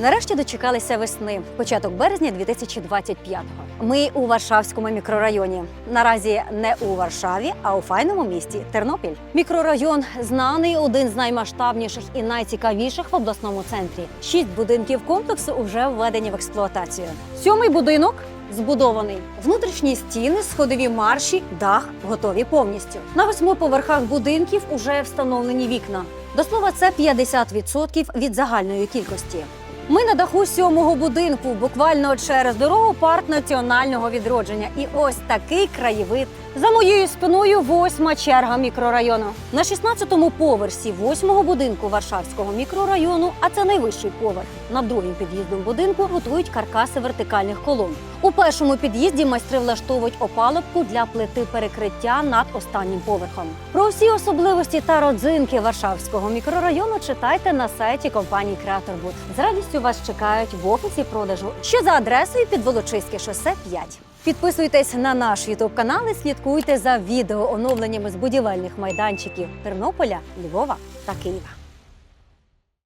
Нарешті дочекалися весни, початок березня 2025-го. Ми у Варшавському мікрорайоні. Наразі не у Варшаві, а у файному місті Тернопіль. Мікрорайон знаний один з наймасштабніших і найцікавіших в обласному центрі. Шість будинків комплексу вже введені в експлуатацію. Сьомий будинок збудований. Внутрішні стіни, сходові марші, дах готові повністю. На восьми поверхах будинків уже встановлені вікна. До слова, це 50% від загальної кількості. Ми на даху сьомого будинку, буквально через дорогу парк національного відродження. І ось такий краєвид. За моєю спиною восьма черга мікрорайону. На 16-му поверсі восьмого будинку Варшавського мікрорайону, а це найвищий поверх. Над другим під'їздом будинку готують каркаси вертикальних колон. У першому під'їзді майстри влаштовують опалубку для плити перекриття над останнім поверхом. Про всі особливості та родзинки Варшавського мікрорайону читайте на сайті компанії Креаторбуд. З радістю вас чекають в офісі продажу, що за адресою під Волочиське шосе 5. Підписуйтесь на наш Ютуб канал і слідкуйте за відео оновленнями з будівельних майданчиків Тернополя, Львова та Києва.